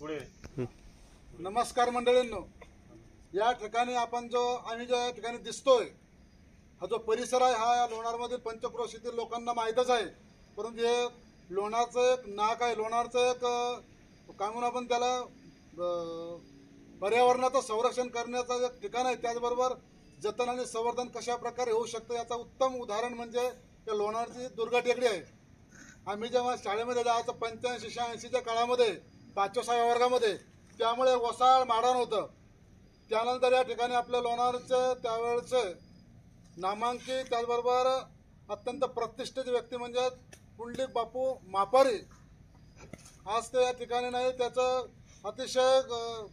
पुढे. नमस्कार मंडळींनो. या ठिकाणी आपण जो आम्ही जो या ठिकाणी दिसतोय हा जो परिसर आहे हा या लोणारमधील पंचक्रोशीतील लोकांना माहीतच आहे. परंतु हे लोणारचं एक नाक आहे लोणारचं एक काय म्हणून आपण त्याला पर्यावरणाचं संरक्षण करण्याचं एक ठिकाण आहे त्याचबरोबर जतन आणि संवर्धन कशा प्रकारे होऊ शकतं याचं उत्तम उदाहरण म्हणजे या लोणारची दुर्गा टेकडी आहे. आम्ही जेव्हा शाळेमध्ये जायचं पंच्याऐंशी शहाऐंशीच्या काळामध्ये पाचव्या सहाव्या वर्गामध्ये. त्यामुळे वसाळ माडान होतं. त्यानंतर या ठिकाणी आपल्या लोणारचं त्यावेळचं नामांकित त्याचबरोबर अत्यंत प्रतिष्ठित व्यक्ती म्हणजे पुंडलिक बापू मापारी. आज ते या ठिकाणी नाही त्याचं अतिशय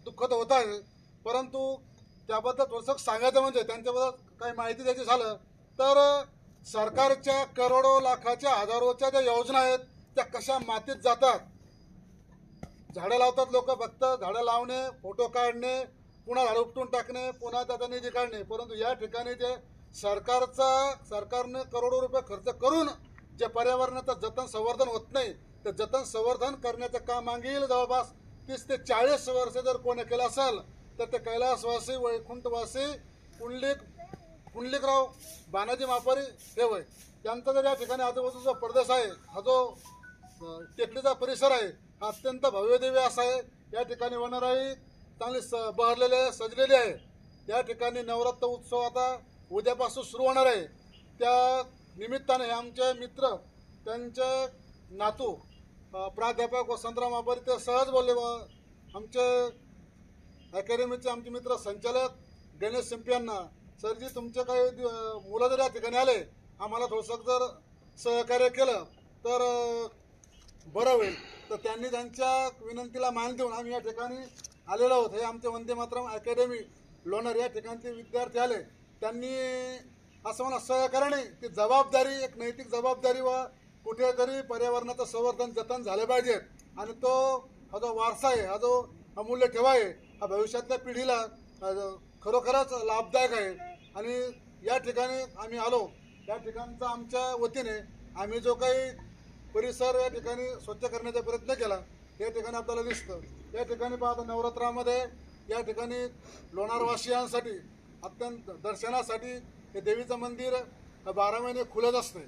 दुःखद होत आहे परंतु त्याबद्दल थोडंसं सांगायचं म्हणजे त्यांच्याबद्दल काही माहिती द्यायची झालं तर सरकारच्या करोडो लाखाच्या हजारोच्या ज्या योजना आहेत त्या कशा मातीत जातात? झाडं लावतात लोक फक्त. झाडं लावणे फोटो काढणे पुन्हा झाडं उपटून टाकणे पुन्हा त्याचा निधी काढणे. परंतु या ठिकाणी जे सरकारचा सरकारने करोडो रुपये खर्च करून जे पर्यावरणाचं जतन संवर्धन होत नाही ते जतन संवर्धन करण्याचं काम मागील जवळपास तीस ते चाळीस वर्ष जर कोणी केलं असेल तर ते कैलासवासी वैकुंठवासी पुंडलिक पुंडलिकराव बानाजी मापारी हे वय त्यांचा जर या ठिकाणी आजूबाजूचा प्रदेश आहे हा जो टेकडीचा परिसर आहे हा अत्यंत भव्यदेवी असा आहे. या ठिकाणी वनराई चांगली स बहरलेली आहे सजलेली आहे. या ठिकाणी नवरात्र उत्सव आता उद्यापासून सुरू होणार आहे. त्या निमित्ताने हे आमचे मित्र त्यांचे नातू प्राध्यापक वसंतराम मापारी ते सहज बोलले व आमचे अकॅडमीचे आमचे मित्र संचालक गणेश सिंपी यांना सरजी तुमचे काही मुलं जर या ठिकाणी आले आम्हाला थोडंसं जर सहकार्य केलं तर बरं होईल. तर त्यांनी त्यांच्या विनंतीला मान देऊन आम्ही या ठिकाणी आलेलो आहोत. हे आमचे वंदे मातरम अकॅडमी लोणार या ठिकाणचे विद्यार्थी आले. त्यांनी असं म्हणा सहकार्य नाही ती जबाबदारी एक नैतिक जबाबदारी व कुठेतरी पर्यावरणाचं संवर्धन जतन झालं पाहिजे. आणि तो हा जो वारसा आहे हा जो अमूल्य ठेवा आहे हा भविष्यातल्या पिढीला खरोखरच लाभदायक आहे. आणि या ठिकाणी आम्ही आलो. या ठिकाणचा आमच्या वतीने आम्ही जो काही परिसर या ठिकाणी स्वच्छ करण्याचा प्रयत्न केला. या ठिकाणी आपल्याला दिसतं. या ठिकाणी पाहता नवरात्रामध्ये या ठिकाणी लोणारवासियांसाठी अत्यंत दर्शनासाठी हे देवीचं मंदिर बारा महिने खुलत असते.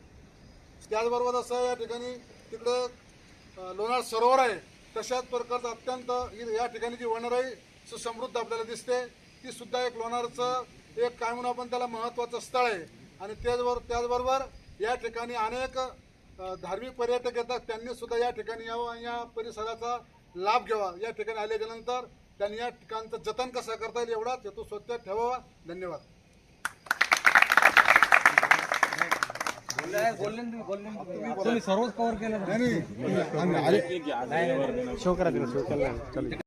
त्याचबरोबर असं या ठिकाणी तिकडं लोणार सरोवर आहे. तशाच प्रकारचं अत्यंत या ठिकाणी जी वनराई सुसमृद्ध आपल्याला दिसते ती सुद्धा एक लोणारचं एक काय म्हणून आपण त्याला महत्त्वाचं स्थळ आहे. आणि त्याचबरोबर त्याचबरोबर या ठिकाणी अनेक धार्मिक पर्यटक येतात त्यांनी सुद्धा या ठिकाणी यावं आणि या परिसराचा लाभ घ्यावा. या ठिकाणी आल्याच्यानंतर त्यांनी या ठिकाणचं जतन कसं करता येईल एवढाच हेतू स्वच्छ ठेवावा. धन्यवाद. तुम्ही सर्वच कव्हर केलं. नाही,